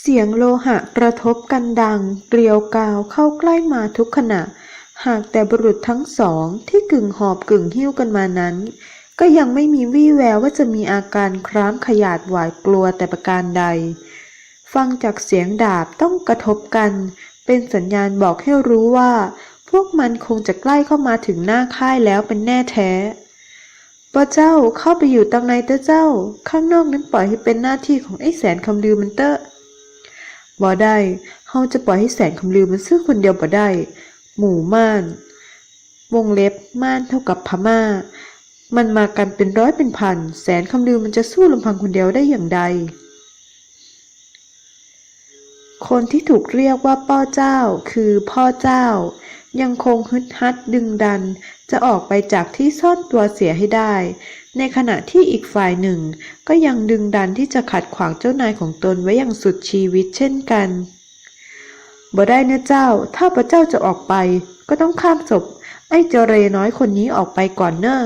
เสียงโลหะกระทบกันดัง เกลียวกาวเข้าใกล้มาทุกขณะ หากแต่บุรุษทั้งสองที่กึ่งหอบกึ่งหิ้วกันมานั้น ก็ยังไม่มีวี่แววว่าจะมีอาการคร้ามขยาดหวาดกลัวแต่ประการใด ฟังจากเสียงดาบต้องกระทบกัน เป็นสัญญาณบอกให้รู้ว่า พวกมันคงจะใกล้เข้ามาถึงหน้าค่ายแล้วเป็นแน่แท้ป้าเจ้าเข้าไปอยู่ตังในเต้าเจ้า ข้างนอกนั้นปล่อยให้เป็นหน้าที่ของไอ้แสนคำลือมันเตอะ บ่ได้เฮาจะปล่อยให้แสนคำลือมันซื้อคนเดียวบ่ได้ หมู่ม่าน วงเล็บม่านเท่ากับพม่า มันมากันเป็นร้อยเป็นพัน แสนคำลือมันจะสู้ลำพังคนเดียวได้อย่างใด คนที่ถูกเรียกว่าป้อเจ้าคือพ่อเจ้า ยังคงฮึดฮัดดึงดัน จะออกไปจากที่ซ่อนตัวเสียให้ได้ ในขณะที่อีกฝ่ายหนึ่ง ก็ยังดึงดันที่จะขัดขวางเจ้านายของตนไว้อย่างสุดชีวิตเช่นกันบ่ได้นะเจ้า ถ้าพระเจ้าจะออกไป ก็ต้องข้ามศพ ไอ้เจเรน้อยคนนี้ออกไปก่อนเนอะ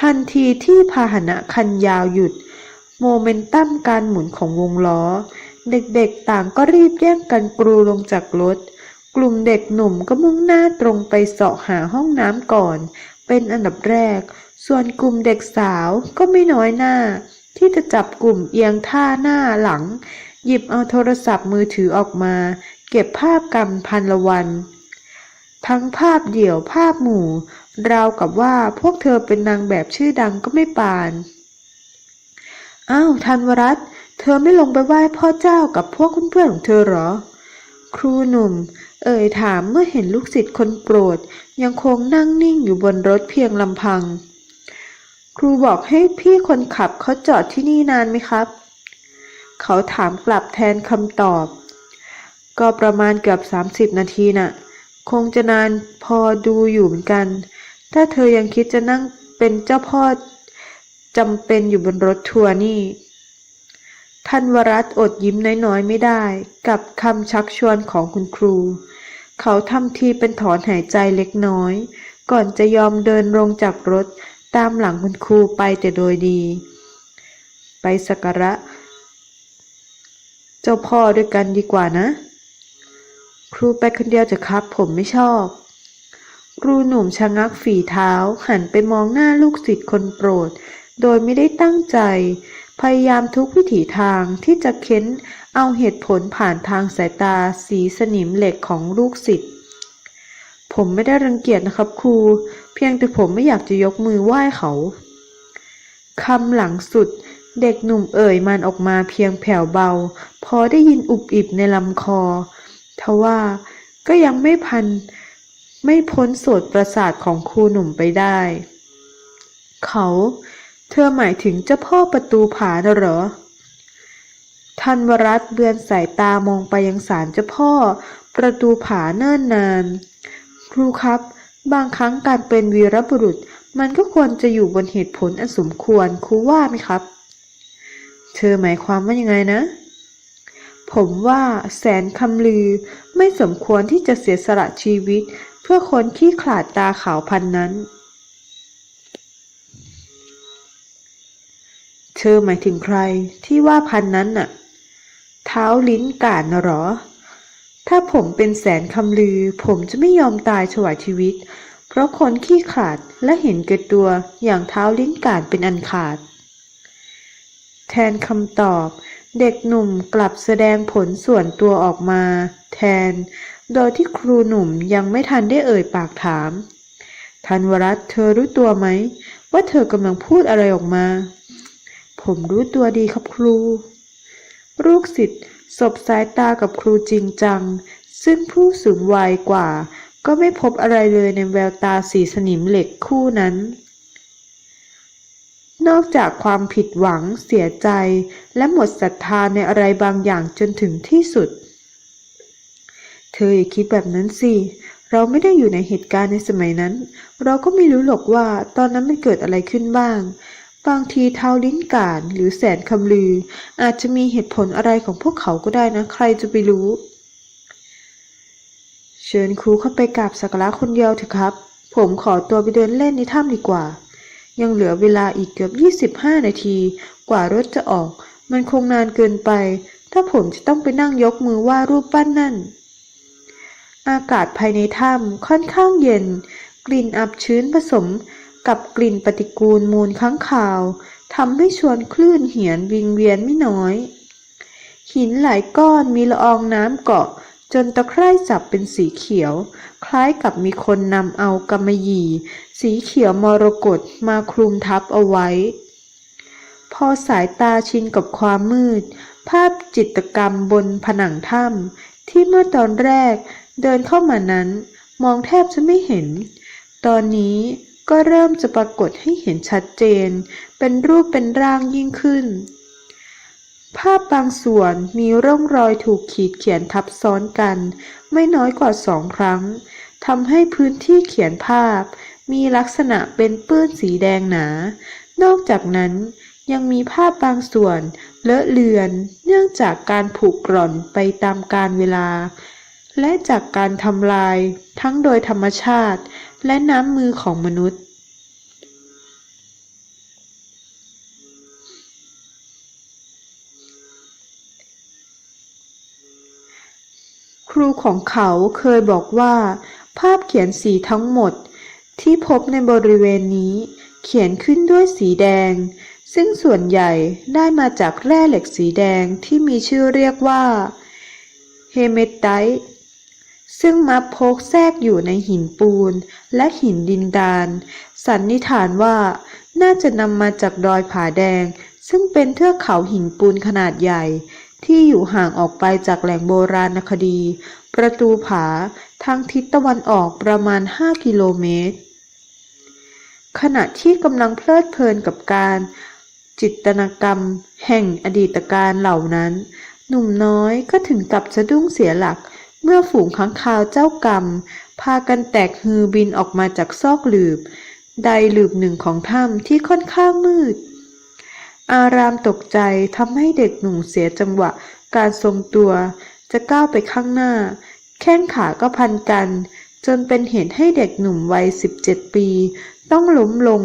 ทันทีที่พาหนะคันยาวหยุด โมเมนตัมการหมุนของวงล้อ เด็กๆต่างก็รีบแย่งกันกรูลงจากรถ กลุ่มเด็กหนุ่มก็มุ่งหน้าตรงไปเสาะหาห้องน้ำก่อน เป็นอันดับแรก ส่วนกลุ่มเด็กสาวก็ไม่น้อยหน้า ที่จะจับกลุ่มเอียงท่าหน้าหลัง หยิบเอาโทรศัพท์มือถือออกมา เก็บภาพกรรมพันละวัน ทั้งภาพเดี่ยวภาพหมู่ ราวกับว่าพวกเธอเป็นนางแบบชื่อดังก็ไม่ปานอ้าวธันวรัตเธอไม่ลงไปไหว้พ่อเจ้ากับพวกเพื่อนๆของเธอหรอ ครูหนุ่ม เอ่ยถามเมื่อเห็นลูกศิษย์คนโปรด ยังคงนั่งนิ่งอยู่บนรถเพียงลำพัง ครูบอกให้พี่คนขับเขาจอดที่นี่นานไหมครับ เขาถามกลับแทนคำตอบ ก็ประมาณเกือบ 30 นาทีน่ะ คงจะนานพอดูอยู่เหมือนกัน ถ้าเธอยังคิดจะนั่งเป็นเจ้าพ่อจำเป็นอยู่บนรถทัวร์นี่ท่านวรัตอดยิ้มน้อยๆไม่ได้ กับคำชักชวนของคุณครู เขาทำทีเป็นถอนหายใจเล็กน้อย ก่อนจะยอมเดินลงจากรถตามหลังคุณครูไปแต่โดยดี ไปสักการะ เจ้าพ่อด้วยกันดีกว่านะ ครูไปคนเดียวจะครับผมไม่ชอบ ครูหนุ่มชะงักฝีเท้าหันไปมองหน้าลูกศิษย์คนโปรด โดยไม่ได้ตั้งใจ พยายามทุกวิถีทางที่จะเค้นเอาเหตุผลผ่านทางสายตาสีสนิมเหล็กของลูกศิษย์ผมไม่ได้รังเกียจนะครับครู เพียงแต่ผมไม่อยากจะยกมือไหว้เขาคำหลังสุดเด็กหนุ่มเอ่ยมันออกมาเพียงแผ่วเบา พอได้ยินอุบอิบในลำคอทว่าก็ยังไม่พันไม่พ้นโสดประสาทของครูหนุ่มไปได้ เขา เธอหมายถึงเจ้าพ่อประตูผาน่ะเหรอทันวรัตเบือนสายตามองไปยังศาลเจ้าพ่อ ประตูผาเนิ่นนาน ครูครับ บางครั้งการเป็นวีรบุรุษ มันก็ควรจะอยู่บนเหตุผลอันสมควรครูว่าไหมครับ เธอหมายความว่ายังไงนะ ผมว่าแสนคำลือไม่สมควรที่จะเสียสละชีวิต เพื่อคนขี้ขลาดตาขาวพันนั้น เธอหมายถึงใครที่ว่าพันนั้นน่ะ เท้าลิ้นกานน่ะหรอ ถ้าผมเป็นแสนคำลือ ผมจะไม่ยอมตายถวายชีวิต เพราะคนขี้ขาดและเห็นแก่ตัวอย่างเท้าลิ้นกานเป็นอันขาด แทนคำตอบ เด็กหนุ่มกลับแสดงผลส่วนตัวออกมา แทน โดยที่ครูหนุ่มยังไม่ทันได้เอ่ยปากถามธันวรัตน์เธอรู้ตัวไหม ว่าเธอกำลังพูดอะไรออกมา ผมรู้ตัวดีครับครู ลูกศิษย์สบสายตากับครูจริงจัง ซึ่งผู้สูงวัยกว่า ก็ไม่พบอะไรเลยในแววตาสีสนิมเหล็กคู่นั้น นอกจากความผิดหวังเสียใจ และหมดศรัทธาในอะไรบางอย่างจนถึงที่สุด เธออย่าคิดแบบนั้นสิเราไม่ได้อยู่ในเหตุการณ์ในสมัยนั้น เราก็ไม่รู้หรอกว่าตอนนั้นมันเกิดอะไรขึ้นบ้าง บางทีเท้าลิ้นก่านหรือแสนคำลือ อาจจะมีเหตุผลอะไรของพวกเขาก็ได้นะ ใครจะไปรู้ เชิญครูเข้าไปกราบสักการะคนเดียวเถอะครับ ผมขอตัวไปเดินเล่นในถ้ำดีกว่า ยังเหลือเวลาอีกเกือบ 25 นาที กว่ารถจะออก มันคงนานเกินไป ถ้าผมจะต้องไปนั่งยกมือว่ารูปปั้นนั่น อากาศภายในถ้ำค่อนข้างเย็น กลิ่นอับชื้นผสม กับกลิ่นปฏิกูลมูลค้างคาวทำให้ชวนคลื่นเหียนวิงเวียนไม่น้อย หินหลายก้อนมีละอองน้ำเกาะ จนตะไคร่จับเป็นสีเขียว คล้ายกับมีคนนำเอากำมะหยี่ สีเขียวมรกตมาคลุมทับเอาไว้ พอสายตาชินกับความมืด ภาพจิตรกรรมบนผนังถ้ำที่เมื่อตอนแรกเดินเข้ามานั้น มองแทบจะไม่เห็น ตอนนี้ ก็เริ่มจะปรากฏให้เห็นชัดเจน เป็นรูปเป็นร่างยิ่งขึ้น ภาพบางส่วนมีร่องรอยถูกขีดเขียนทับซ้อนกัน ไม่น้อยกว่าสองครั้งทำให้พื้นที่เขียนภาพ มีลักษณะเป็นปื้นสีแดงหนา นอกจากนั้นยังมีภาพบางส่วนเลอะเลือน เนื่องจากการผูกกร่อนไปตามกาลเวลา และจากการทำลายทั้งโดยธรรมชาติและน้ำมือของมนุษย์ ครูของเขาเคยบอกว่า ภาพเขียนสีทั้งหมดที่พบในบริเวณนี้เขียนขึ้นด้วยสีแดง ซึ่งส่วนใหญ่ได้มาจากแร่เหล็กสีแดงที่มีชื่อเรียกว่าเฮเมตไตต์ ซึ่งมักพกแทรกอยู่ในหินปูนและหินดินดาน สันนิษฐานว่า น่าจะนำมาจากดอยผาแดง ซึ่งเป็นเทือกเขาหินปูนขนาดใหญ่ ที่อยู่ห่างออกไปจากแหล่งโบราณคดี ประตูผาทางทิศตะวันออกประมาณ 5 กิโลเมตร ขณะที่กำลังเพลิดเพลินกับการจิตรกรรม แห่งอดีตการเหล่านั้น หนุ่มน้อยก็ถึงกับสะดุ้งเสียหลัก เมื่อฝูงค้างคาวเจ้ากรรม พากันแตกฮือบินออกมาจากซอกหลืบ ใดหลืบหนึ่งของถ้ำที่ค่อนข้างมืด อารามตกใจทำให้เด็กหนุ่มเสียจังหวะการทรงตัว จะก้าวไปข้างหน้า แข้งขาก็พันกัน จนเป็นเหตุให้เด็กหนุ่มวัย 17 ปี ต้องล้มลง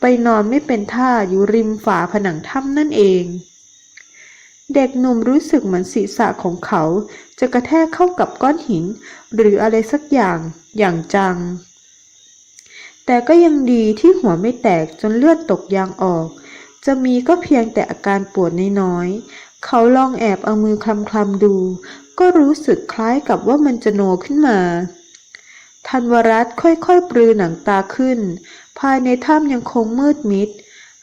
ไปนอนไม่เป็นท่าอยู่ริมฝาผนังถ้ำนั่นเอง เด็กหนุ่มรู้สึกเหมือนศีรษะของเขา จะกระแทกเข้ากับก้อนหิน หรืออะไรสักอย่างอย่างจัง แต่ก็ยังดีที่หัวไม่แตกจนเลือดตกยางออก จะมีก็เพียงแต่อาการปวดน้อยๆเขาลองแอบเอามือคลำๆดู ก็รู้สึกคล้ายกับว่ามันจะโนขึ้นมาธันวรัตน์ค่อยๆปรือหนังตาขึ้น ภายในถ้ำยังคงมืดมิด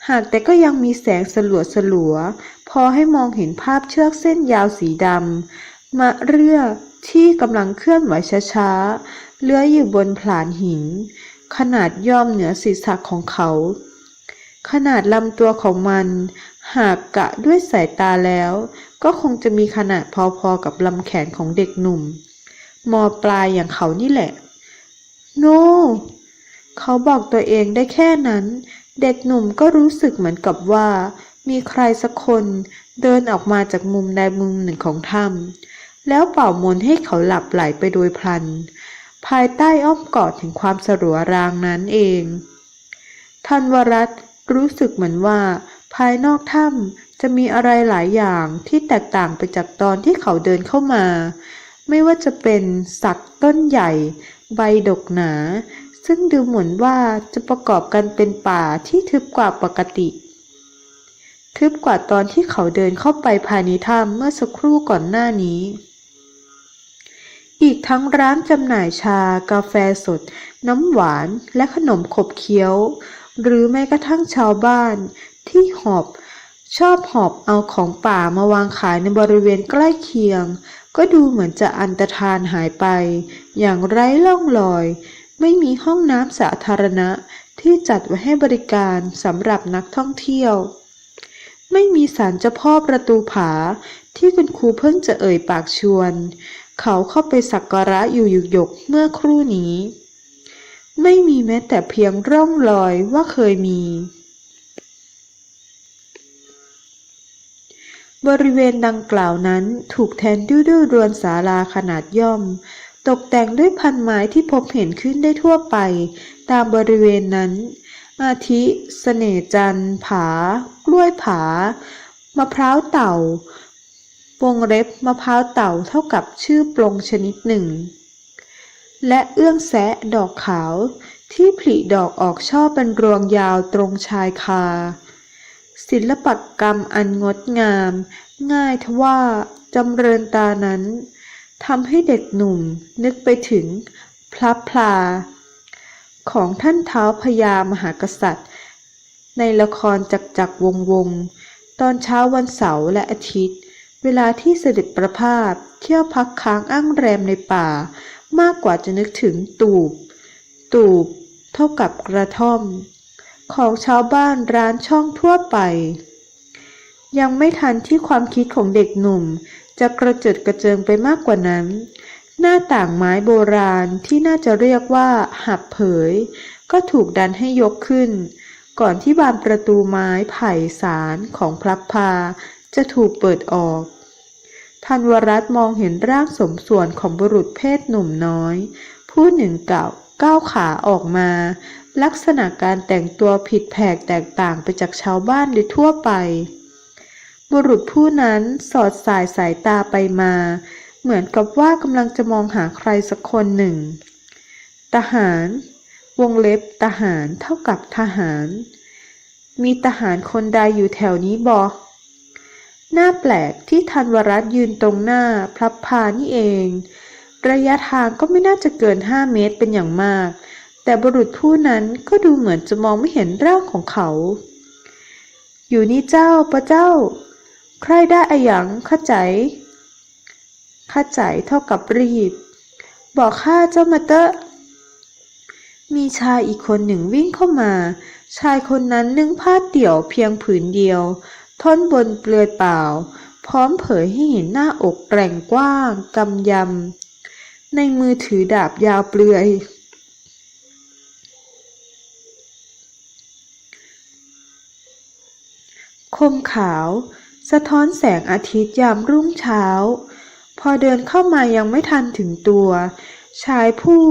หากแต่ก็ยังมีแสงสลัวสลัวๆ พอให้มองเห็นภาพเชือกเส้นยาวสีดำมะเรื่อที่กำลังเคลื่อนไหวช้าๆ เลื้อยอยู่บนผลานหิน ขนาดย่อมเหนือศีรษะของเขา ขนาดลำตัวของมัน หากกะด้วยสายตาแล้ว ก็คงจะมีขนาดพอๆกับลำแขนของเด็กหนุ่ม มอปลายอย่างเขานี่แหละ โนเขาบอกตัวเองได้แค่นั้น เด็กหนุ่มก็รู้สึกเหมือนกับว่า มีใครสักคนเดินออกมาจากมุมใดมุมหนึ่งของถ้ำแล้วเป่ามนให้เขาหลับไหลไปโดยพลัน ภายใต้อ้อมกอดถึงความสรัวรางนั้นเองทันวรัตรู้สึกเหมือนว่า ภายนอกถ้ำจะมีอะไรหลายอย่างที่แตกต่างไปจากตอนที่เขาเดินเข้ามา ไม่ว่าจะเป็นสัตว์ต้นใหญ่ ใบดกหนา ซึ่งดูเหมือนว่าจะประกอบกันเป็นป่าที่ทึบกว่าปกติ ทึบกว่าตอนที่เขาเดินเข้าไปภายในถ้ำเมื่อสักครู่ก่อนหน้านี้ อีกทั้งร้านจำหน่ายชา กาแฟสด น้ำหวานและขนมขบเคี้ยว หรือแม้กระทั่งชาวบ้านที่หอบชอบหอบเอาของป่ามาวางขายในบริเวณใกล้เคียง ก็ดูเหมือนจะอันตรธานหายไป อย่างไร้ล่องรอย ไม่มีห้องน้ำสาธารณะที่จัดไว้ให้บริการสำหรับนักท่องเที่ยว ไม่มีศาลเจ้าพ่อประตูผา ที่คุณครูเพิ่งจะเอ่ยปากชวน เขาเข้าไปสักการะอยู่หยุกหยกเมื่อครู่นี้ ไม่มีแม้แต่เพียงร่องรอยว่าเคยมี บริเวณดังกล่าวนั้นถูกแทนด้วยด้วยรวนศาลาขนาดย่อม ตกแต่งด้วยพันไม้ที่พบเห็นขึ้นได้ทั่วไป ตามบริเวณนั้น อาทิเสน่จันผากล้วยผามะพร้าวเต่าวงเล็บมะพร้าวเต่าเท่ากับชื่อปลงชนิดหนึ่ง และเอื้องแซะดอกขาวที่ผลิดอกออกช่อเป็นรวงยาวตรงชายคา ศิลปกรรมอันงดงาม ง่ายทว่าจำเริญตานั้นทำให้เด็กหนุ่มนึกไปถึงพระพลา ของท่านเท้าพญามหากษัตริย์ ในละครจักจักวงวง ตอนเช้าวันเสาร์และอาทิตย์ เวลาที่เสด็จประพาสเที่ยวพักค้างอ้างแรมในป่า มากกว่าจะนึกถึงตูบ ตูบ เท่ากับกระท่อม ของชาวบ้านร้านช่องทั่วไป ยังไม่ทันที่ความคิดของเด็กหนุ่ม จะกระเจิดกระเจิงไปมากกว่านั้น หน้าต่างไม้โบราณที่น่าจะเรียกว่าหับเผย ก็ถูกดันให้ยกขึ้น ก่อนที่บานประตูไม้ไผ่สารของพระพาจะถูกเปิดออกทันวรัตมองเห็นร่างสมส่วนของบุรุษเพศหนุ่มน้อย ผู้หนึ่งเก่าก้าวขาออกมา ลักษณะการแต่งตัวผิดแผกแตกต่างไปจากชาวบ้านโดยทั่วไป บุรุษผู้นั้นสอดสายสายตาไปมา เหมือนกับว่ากำลังจะมองหาใครสักคนหนึ่ง ทหาร วงเล็บทหารเท่ากับทหาร มีทหารคนใดอยู่แถวนี้บอหน้าแปลกที่ธันวรัตยืนตรงหน้าพลับพานี่เอง ระยะทางก็ไม่น่าจะเกินห้าเมตรเป็นอย่างมาก แต่บุรุษผู้นั้นก็ดูเหมือนจะมองไม่เห็นร่างของเขา อยู่นี่เจ้าปะเจ้า ใครได้อหยังข้าใจ ข้าใจเท่ากับรีบ บอกข้าเจ้ามาเตอะมีชายอีกคนหนึ่งวิ่งเข้ามา ชายคนนั้นนึ่งผ้าเดี่ยวเพียงผืนเดียว ท่อนบนเปลือยเปล่า พร้อมเผยให้เห็นหน้าอกแกร่งกว้างกำยำ ในมือถือดาบยาวเปลือย คมขาว สะท้อนแสงอาทิตย์ยามรุ่งเช้า พอเดินเข้ามายังไม่ทันถึงตัว ชายผู้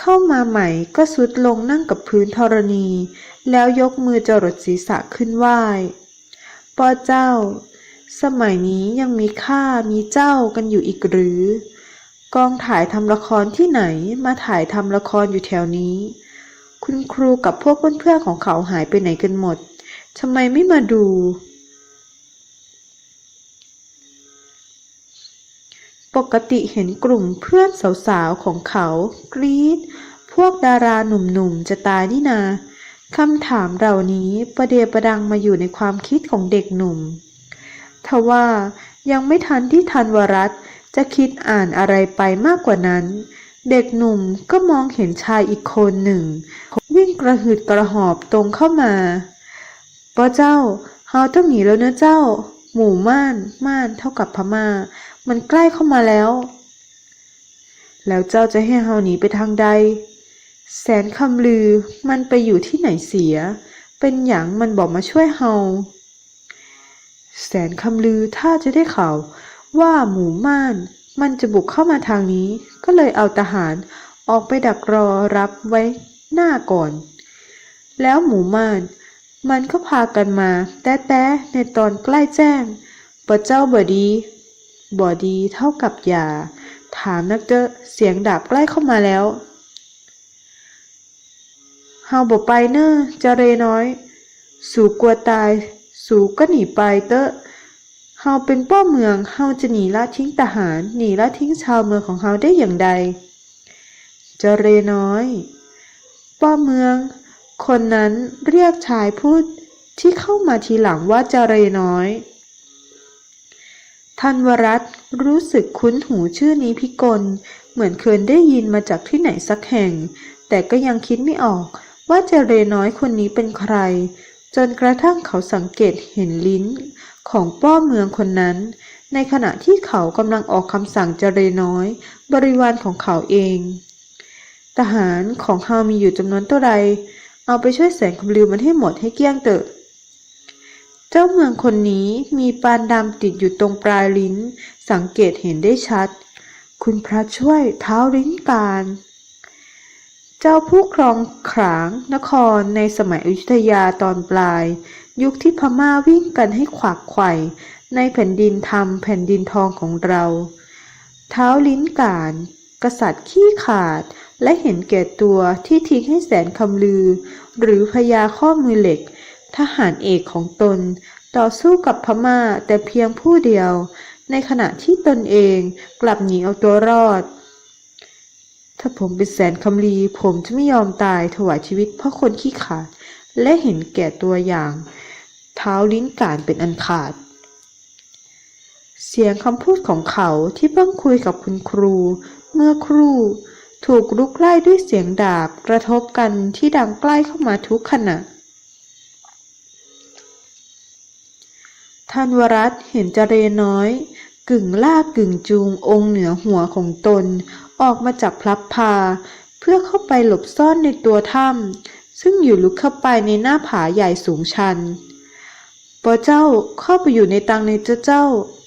เข้ามาใหม่ก็สุดลงนั่งกับพื้นธรณี แล้วยกมือจรดศีรษะขึ้นไหว้ป้อเจ้า สมัยนี้ยังมีข้ามีเจ้ากันอยู่อีกหรือ กองถ่ายทำละครที่ไหนมาถ่ายทำละครอยู่แถวนี้ คุณครูกับพวกเพื่อนๆของเขาหายไปไหนกันหมดทำไมไม่มาดู ปกติเห็นกลุ่มเพื่อนสาวๆของเขา กรี๊ดพวกดาราหนุ่มๆจะตายนี่นาคำถามเหล่านี้ประเดียประดังมาอยู่ในความคิดของเด็กหนุ่มทว่ายังไม่ทันที่ทันวรัตจะคิดอ่านอะไรไปมากกว่านั้น เด็กหนุ่มก็มองเห็นชายอีกคนหนึ่ง วิ่งกระหืดกระหอบตรงเข้ามาป้าเจ้าเฮาต้องหนีแล้วเนะเจ้า หมู่ม่าน ม่านเท่ากับพม่า มันใกล้เข้ามาแล้ว แล้วเจ้าจะให้เฮาหนีไปทางใด แสนคำลือมันไปอยู่ที่ไหนเสีย เป็นหยังมันบอกมาช่วยเฮา แสนคำลือถ้าจะได้ข่าวว่าหมู่ม่าน มันจะบุกเข้ามาทางนี้ ก็เลยเอาทหารออกไปดักรอรับไว้หน้าก่อน แล้วหมู่ม่าน มันก็พากันมา แต้ๆในตอนใกล้แจ้งปะเจ้าบดี บอดีเท่ากับย่า ถามนักเจอเสียงดาบใกล้เข้ามาแล้วเฮาบ่ไปเนอะเจเรน้อย สู่กลัวตาย สู่ก็หนีไปเตอะเฮาเป็นป้อเมืองเฮาจะหนีละทิ้งทหารหนีละทิ้งชาวเมืองของเฮาได้อย่างใดเจเรน้อย ป้อเมือง คนนั้นเรียกชายพูดที่เข้ามาทีหลังว่าเจเรน้อย ทันวรัตรู้สึกคุ้นหูชื่อนี้พิกล เหมือนเคยได้ยินมาจากที่ไหนสักแห่ง แต่ก็ยังคิดไม่ออกว่าเจเรน้อยคนนี้เป็นใคร จนกระทั่งเขาสังเกตเห็นลิ้น ของป้อเมืองคนนั้น ในขณะที่เขากำลังออกคำสั่งเจเรน้อย บริวารของเขาเอง ทหารของเฮามีอยู่จำนวนเท่าไรเอาไปช่วยแสงคำลือมันให้หมดให้เกลี้ยงเตอะ เจ้าเมืองคนนี้มีปานดำติดอยู่ตรงปลายลิ้น สังเกตเห็นได้ชัด คุณพระช่วยเท้าลิ้นการ เจ้าผู้ครองขรางนครในสมัยอยุธยาตอนปลาย ยุคที่พม่าวิ่งกันให้ขวักไขว่ในแผ่นดินธรรมแผ่นดินทองของเรา เท้าลิ้นกานกษัตริย์ขี้ขาดและเห็นแก่ตัวที่ทิ้งให้แสนคำลือ หรือพญาข้อมือเหล็ก ทหารเอกของตนต่อสู้กับพม่าแต่เพียงผู้เดียว ในขณะที่ตนเองกลับหนีเอาตัวรอด ถ้าผมเป็นแสนคำลีผมจะไม่ยอมตายถวายชีวิตเพราะคนขี้ขาด และเห็นแก่ตัวอย่าง เท้าลิ้นกานเป็นอันขาด เสียงคำพูดของเขาที่เพิ่งคุยกับคุณครู เมื่อครู่ ถูกลุกไล่ด้วยเสียงดาบกระทบกันที่ดังใกล้เข้ามาทุกขณะ ท่านวรัตเห็นเจเรน้อย กึ่งลากกึ่งจูงองค์เหนือหัวของตน ออกมาจากพลับพา เพื่อเข้าไปหลบซ่อนในตัวถ้ำซึ่งอยู่ลึกเข้าไปในหน้าผาใหญ่สูงชันปอเจ้าเข้าไปอยู่ในตังในเจ้าเจ้า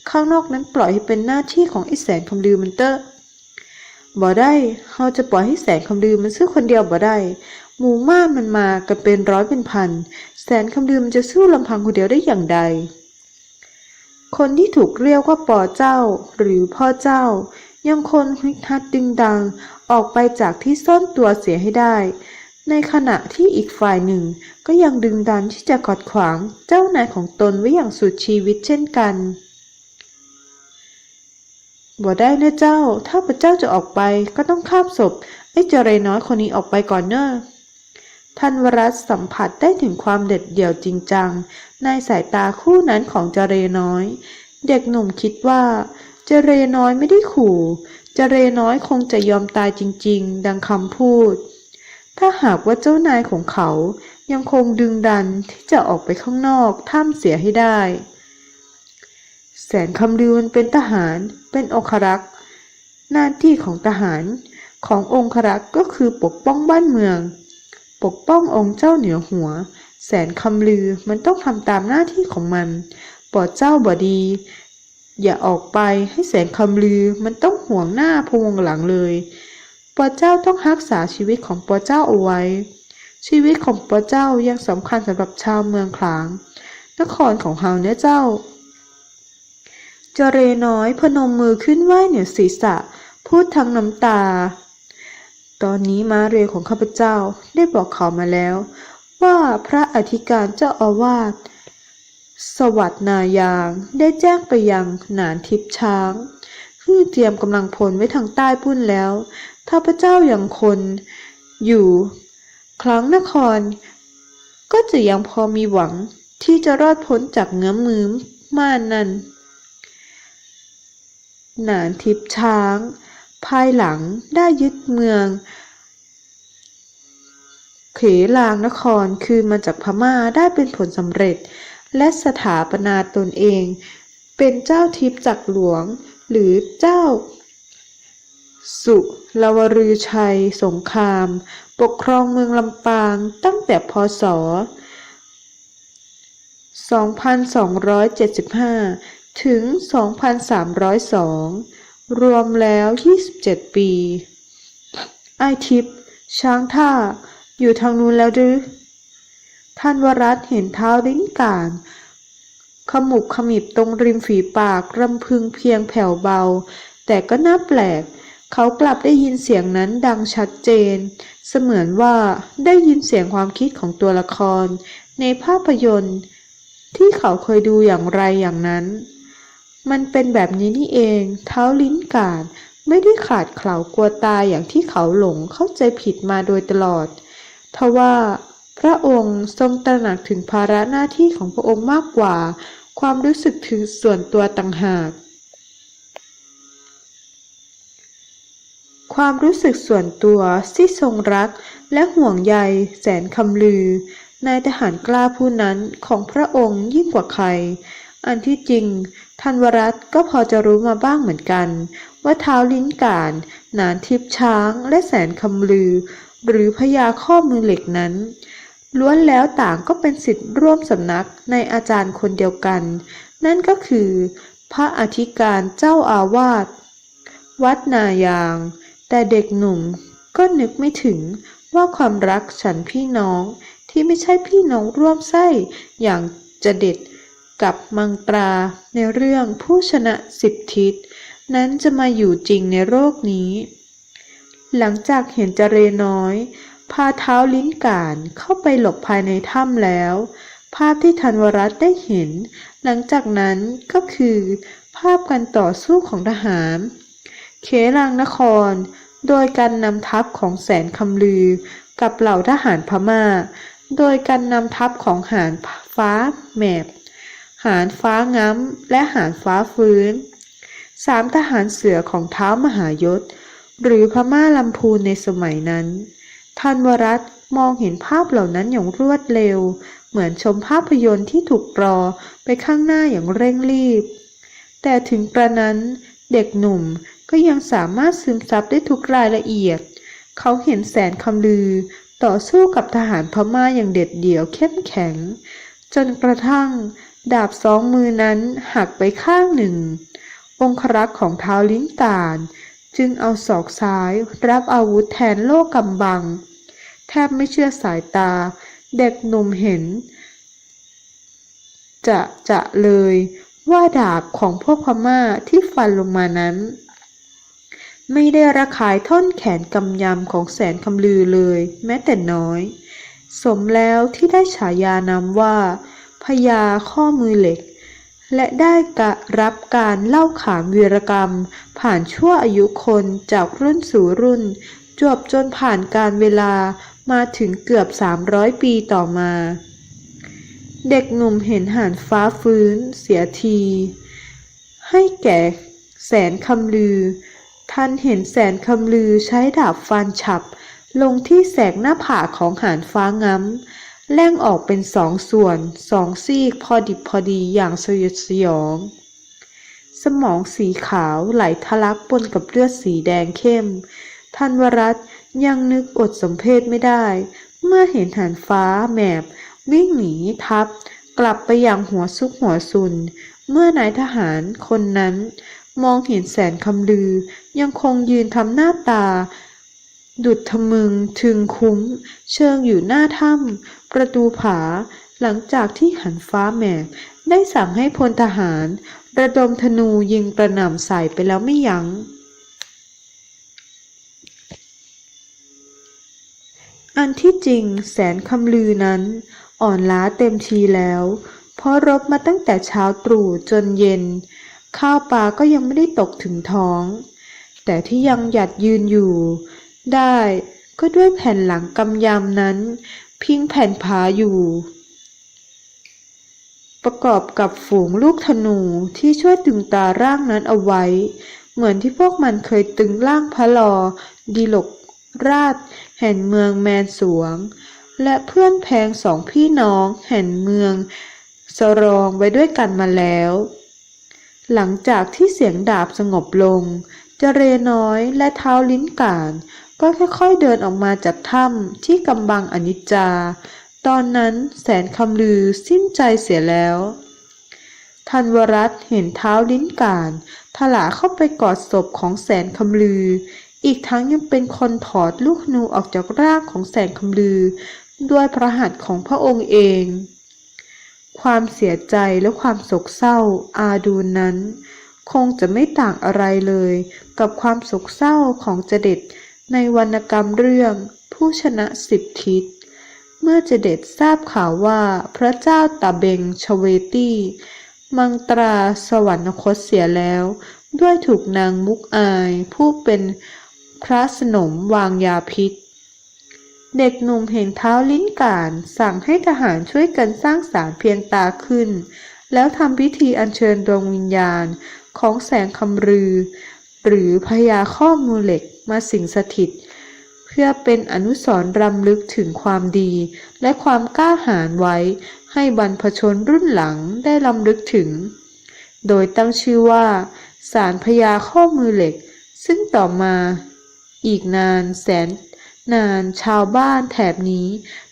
ข้างนอกนั้นปล่อยให้เป็นหน้าที่ของไอ้แสนคำลือมันเตอะบ่ได้เราจะปล่อยให้แสนคำลือมันซื้อคนเดียวบ่ได้หมู่ม่านมันมากันเป็นร้อยเป็นพัน แสนคำลือมันจะสู้ลำพังคนเดียวได้อย่างใด คนที่ถูกเรียกว่าปอเจ้า หรือพ่อเจ้า ยังคนฮึกฮัดดึงดัง ออกไปจากที่ซ่อนตัวเสียให้ได้ ในขณะที่อีกฝ่ายหนึ่ง ก็ยังดึงดันที่จะกอดขวางเจ้านายของตนไว้อย่างสุดชีวิตเช่นกันบ่ได้นะเจ้า ถ้าพระเจ้าจะออกไปก็ต้องคาบศพไอ้เจเรน้อยคนนี้ออกไปก่อนเนอะ ท่านวรัสสัมผัสได้ถึงความเด็ดเดี่ยวจริงจัง ในสายตาคู่นั้นของเจเรน้อย เด็กหนุ่มคิดว่า เจเรน้อยไม่ได้ขู่ เจเรน้อยคงจะยอมตายจริง ๆ ดังคำพูด ถ้าหากว่าเจ้านายของเขายังคงดึงดันที่จะออกไปข้างนอกถ้ำเสียให้ได้ แสนคำลือมันเป็นทหารเป็นองครักษ์หน้าที่ของทหารขององครักษ์ก็คือปกป้องบ้านเมือง ปกป้ององค์เจ้าเหนือหัว แสนคำลือมันต้องทำตามหน้าที่ของมันปอดเจ้าบอดี อย่าออกไปให้แสนคำลือมันต้องห่วงหน้าพวงหลังเลยปอเจ้าต้องรักษาชีวิตของปอเจ้าเอาไว้ ชีวิตของปอเจ้ายังสำคัญสำหรับชาวเมืองขลาง นครของเฮาเนี่ยเจ้าจเรน้อยพนมมือขึ้นไหว้เหนือศีรษะ พูดทั้งน้ำตา ตอนนี้มาเรียของข้าพเจ้าได้บอกเขามาแล้ว ว่าพระอธิการเจ้าอาวาสสวัสดนายางได้แจ้งไปยังหนานทิพช้างคือเตรียมกำลังพลไว้ทางใต้ปุ้นแล้วถ้าพระเจ้าอย่างคนอยู่ ครั้งนคร ก็จะยังพอมีหวังที่จะรอดพ้นจากเงื้อมมือม่านนั้น หนานทิพช้าง ภายหลังได้ยึดเมือง เขลางนครคืนมาจากพม่าได้เป็นผลสำเร็จ และสถาปนาตนเอง เป็นเจ้าทิพย์จักรหลวง หรือเจ้า สุลวรือชัย สงคราม ปกครองเมืองลำปางตั้งแต่พศ2275 ถึง 2302 รวมแล้ว 27 ปี ไอทิพช้างท่า อยู่ทางนู้นแล้วหรือ ท่านวรัตเห็นเท้าลิ้นก่างขมุบขมิบตรงริมฝีปากรำพึงเพียงแผ่วเบา แต่ก็น่าแปลก เขากลับได้ยินเสียงนั้นดังชัดเจน เสมือนว่าได้ยินเสียงความคิดของตัวละคร ในภาพยนตร์ ที่เขาเคยดูอย่างไรอย่างนั้น มันเป็นแบบนี้นี่เอง เท้าลิ้นกานไม่ได้ขาดเข่ากลัวตายอย่างที่เขาหลงเข้าใจผิดมาโดยตลอด ทว่าพระองค์ทรงตระหนักถึงภาระหน้าที่ของพระองค์มากกว่า ความรู้สึกถึงส่วนตัวต่างหาก ความรู้สึกส่วนตัวที่ทรงรักและห่วงใยแสนคำลือนายทหารกล้าผู้นั้นของพระองค์ยิ่งกว่าใคร อันที่จริงทันวรัตก็พอจะรู้มาบ้างเหมือนกัน ว่าเท้าลิ้นกานหนานทิพช้างและแสนคำลือ หรือพญาข้อมือเหล็กนั้น ล้วนแล้วต่างก็เป็นสิทธิ์ร่วมสำนักในอาจารย์คนเดียวกัน นั่นก็คือ พระอธิการเจ้าอาวาสวัดนายาง แต่เด็กหนุ่มก็นึกไม่ถึงว่าความรักฉันพี่น้องที่ไม่ใช่พี่น้องร่วมไส้อย่างจะเด็ด กับมังตราในเรื่องผู้ชนะสิบทิศ นั้นจะมาอยู่จริงในโลกนี้ หลังจากเห็นเจเรน้อย พาเท้าลิ้นก่านเข้าไปหลบภายในถ้ำแล้ว ภาพที่ธันวรัตได้เห็น หลังจากนั้นก็คือ ภาพการต่อสู้ของทหารเขลังนคร โดยการนำทัพของแสนคำลือ กับเหล่าทหารพม่า โดยการนำทัพของหารฟ้าแมบ หารฟ้าง้ำ และหารฟ้าฟื้นสามทหารเสือของเท้ามหายศ หรือพม่าลำพูนในสมัยนั้นทันวรัตน์มองเห็นภาพเหล่านั้นอย่างรวดเร็ว เหมือนชมภาพยนตร์ที่ถูกรอไปข้างหน้าอย่างเร่งรีบ แต่ถึงกระนั้นเด็กหนุ่มก็ยังสามารถซึมซับได้ทุกรายละเอียด เขาเห็นแสนคำลือ ต่อสู้กับทหารพม่าอย่างเด็ดเดี่ยวเข้มแข็ง จนกระทั่ง ดาบสองมือนั้นหักไปข้างหนึ่ง องครักษ์ของเท้าลิ้นตาล จึงเอาศอกซ้ายรับอาวุธแทนโลกกำบัง แทบไม่เชื่อสายตา เด็กหนุ่มเห็น จะจะเลยว่าดาบของพวกพม่าที่ฟันลงมานั้น ไม่ได้ระคายท่อนแขนกำยำของแสนคำลือเลย แม้แต่น้อย สมแล้วที่ได้ฉายานามว่า พญาข้อมือเหล็ก และได้กะรับการเล่าขานวีรกรรม ผ่านชั่วอายุคนจากรุ่นสู่รุ่น จวบจนผ่านการเวลามาถึงเกือบ 300 ปีต่อมา เด็กหนุ่มเห็นหานฟ้าฟื้นเสียที ให้แก่แสนคำลือ ท่านเห็นแสนคำลือใช้ดาบฟันฉับ ลงที่แสกหน้าผากของหานฟ้าง้ำ แล่งออกเป็นสองส่วนสองซีกพอดิบพอดีอย่างสยดสยอง สมองสีขาวไหลทะลักปนกับเลือดสีแดงเข้มทันวรัตยังนึกอดสมเพศไม่ได้ เมื่อเห็นหานฟ้าแมบวิ่งหนีทับ กลับไปอย่างหัวซุกหัวซุน เมื่อนายทหารคนนั้น มองเห็นแสนคำลือ ยังคงยืนทำหน้าตา ดุดทะมึงถึงคุ้ม เชิงอยู่หน้าถ้ำ ประตูผา หลังจากที่หันฟ้าแหมกได้สั่งให้พลทหาร ระดมธนูยิงกระหน่ำใส่ไปแล้วไม่ยัง้งอันที่จริงแสนคำลือนั้น อ่อนล้าเต็มทีแล้ว เพราะรบมาตั้งแต่เช้าตรู่จนเย็น ข้าวปลาก็ยังไม่ได้ตกถึงท้อง แต่ที่ยังหยัดยืนอยู่ ได้ก็ด้วยแผ่นหลังกำยำนั้นพิงแผ่นผาอยู่ ประกอบกับฝูงลูกธนูที่ช่วยตึงตาร่างนั้นเอาไว้ เหมือนที่พวกมันเคยตึงร่างพระลอดีหลกราช แห่งเมืองแมนสวง และเพื่อนแพงสองพี่น้อง แห่งเมืองสรองไว้ด้วยกันมาแล้ว หลังจากที่เสียงดาบสงบลงเจเรน้อยและเท้าลิ้นก่าน ก็ค่อยๆเดินออกมาจากถ้ำที่กำบังอนิจจา ตอนนั้นแสนคำลือสิ้นใจเสียแล้วทันวรัตเห็นเท้าลิ้นกานถลาเข้าไปกอดศพของแสนคำลือ อีกทั้งยังเป็นคนถอดลูกนูออกจากร่างของแสนคำลือ ด้วยพระหัตถ์ของพระองค์เอง ความเสียใจและความโศกเศร้าอาดูนั้น คงจะไม่ต่างอะไรเลย กับความโศกเศร้าของเจเด็ด ในวรรณกรรมเรื่อง ผู้ชนะสิบทิศ เมื่อเจเด็ดทราบข่าวว่าพระเจ้าตาเบงชเวตี้มังตราสวรรคตเสียแล้ว ด้วยถูกนางมุกอาย ผู้เป็นพระสนมวางยาพิษ เด็กหนุ่มเห็นเท้าลิ้นก่านสั่งให้ทหารช่วยกันสร้างสารเพียงตาขึ้น แล้วทำพิธีอัญเชิญดวงวิญญาณของแสงคำรือ หรือพญาข้อมูเหล็กมาสิงสถิต เพื่อเป็นอนุสรณ์รำลึกถึงความดี และความกล้าหาญไว้ ให้บรรพชนรุ่นหลังได้ลำลึกถึง โดยตั้งชื่อว่าสารพญาข้อมือเหล็ก ซึ่งต่อมาอีกนานแสนนานชาวบ้านแถบนี้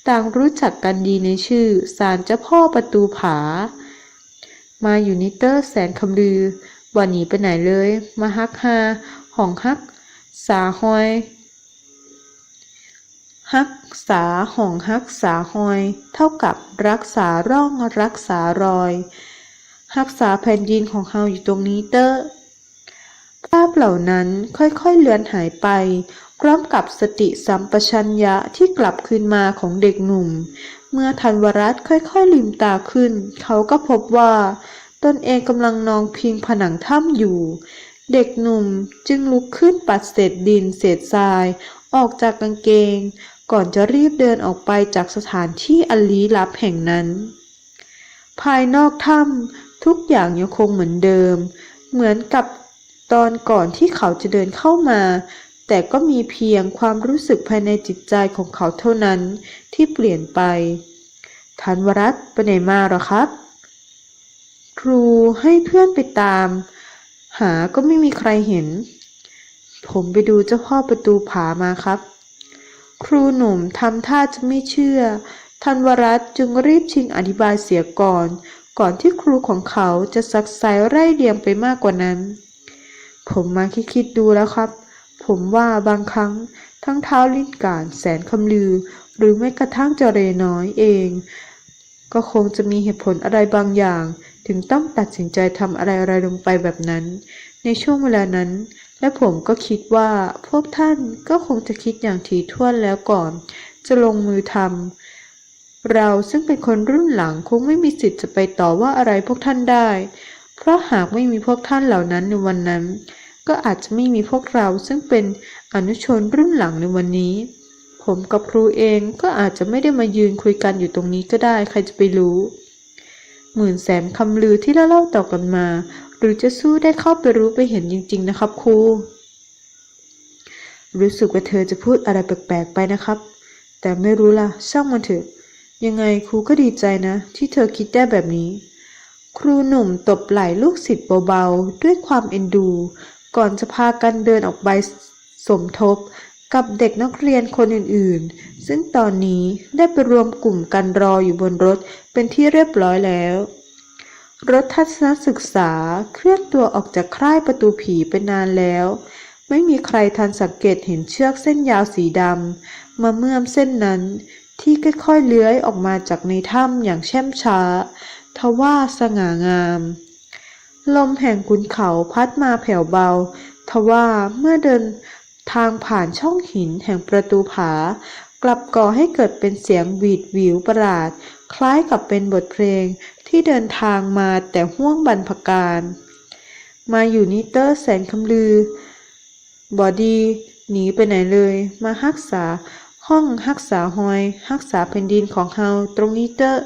ต่างรู้จักกันดีในชื่อศาลเจ้าพ่อประตูผา มาอยู่นิเตอร์แสนคำลือ วันหนีไปไหนเลย มาฮักฮาห้องฮัก สาหอยรักษาห่องรักษาหอย เท่ากับรักษาร่องรักษารอย รักษาแผ่นดินของเฮาอยู่ตรงนี้เตอะภาพเหล่านั้นค่อยๆเลือนหายไป พร้อมกับสติสัมปชัญญะที่กลับคืนมาของเด็กหนุ่ม เมื่อธันวรัตค่อยๆลืมตาขึ้น เขาก็พบว่า ตนเองกำลังนองพิงผนังถ้ำอยู่ เด็กหนุ่มจึงลุกขึ้นปัดเศษดินเศษทราย ออกจากกางเกง ก่อนจะรีบเดินออกไปจากสถานที่อันลี้ลับแห่งนั้น ภายนอกถ้ำทุกอย่างยังคงเหมือนเดิม เหมือนกับตอนก่อนที่เขาจะเดินเข้ามา แต่ก็มีเพียงความรู้สึกภายในจิตใจของเขาเท่านั้นที่เปลี่ยนไปธันวรัตไปไหนมาหรอครับ ครูให้เพื่อนไปตาม หาก็ไม่มีใครเห็น ผมไปดูเจ้าพ่อประตูผามาครับ ครูหนุ่มทำท่าจะไม่เชื่อธันวรัตจึงรีบชิงอธิบายเสียก่อน ก่อนที่ครูของเขาจะซักไซไร่เรียงไปมากกว่านั้น ผมมาคิดๆดูแล้วครับ ผมว่าบางครั้งทั้งเท้าลิ้นการแสนคำลือ หรือแม้กระทั่งเจเรน้อยเอง ก็คงจะมีเหตุผลอะไรบางอย่าง ถึงต้องตัดสินใจทำอะไรๆลงไปแบบนั้น ในช่วงเวลานั้น และผมก็คิดว่าพวกท่านก็คงจะคิดอย่างถี่ถ้วนแล้วก่อน จะลงมือทำเราซึ่งเป็นคนรุ่นหลังคงไม่มีสิทธิ์จะไปต่อว่าอะไรพวกท่านได้ เพราะหากไม่มีพวกท่านเหล่านั้นในวันนั้น ก็อาจจะไม่มีพวกเราซึ่งเป็นอนุชนรุ่นหลังในวันนี้ผมกับครูเองก็อาจจะไม่ได้มายืนคุยกันอยู่ตรงนี้ก็ได้ใครจะไปรู้ หมื่นแสนคำลือที่เล่าๆต่อกันมา หรือจะสู้ได้เข้าไปรู้ไปเห็นจริง ๆ นะครับครู รู้สึกว่าเธอจะพูดอะไรแปลกๆไปนะครับ แต่ไม่รู้ล่ะช่างมันเถอะ ยังไงครูก็ดีใจนะ ที่เธอคิดได้แบบนี้ ครูหนุ่มตบไหล่ลูกศิษย์เบาๆ ด้วยความเอ็นดู ก่อนจะพากันเดินออกไปสมทบ กับเด็กนักเรียนคนอื่นๆ ซึ่งตอนนี้ได้ไปรวมกลุ่มกันรออยู่บนรถเป็นที่เรียบร้อยแล้ว รถทัศนศึกษาเคลื่อนตัวออกจากค่ายประตูผีไปนานแล้ว ไม่มีใครทันสังเกตเห็นเชือกเส้นยาวสีดำมาเมื่อมเส้นนั้น ที่ค่อยๆเลื้อยออกมาจากในถ้ำอย่างแช่มช้า ทว่าสง่างาม ลมแห่งขุนเขาพัดมาแผ่วเบา ทว่าเมื่อเดิน ทางผ่านช่องหินแห่งประตูผา กลับก่อให้เกิดเป็นเสียงหวีดวิวประหลาด คล้ายกับเป็นบทเพลงที่เดินทางมาแต่ห้วงบรรพการ มาอยู่นิเตอร์แสนคำลือบอดี หนีไปไหนเลย มารักษา ห้องรักษาหอยรักษาแผ่นดินของเฮาตรงนี้เตอร์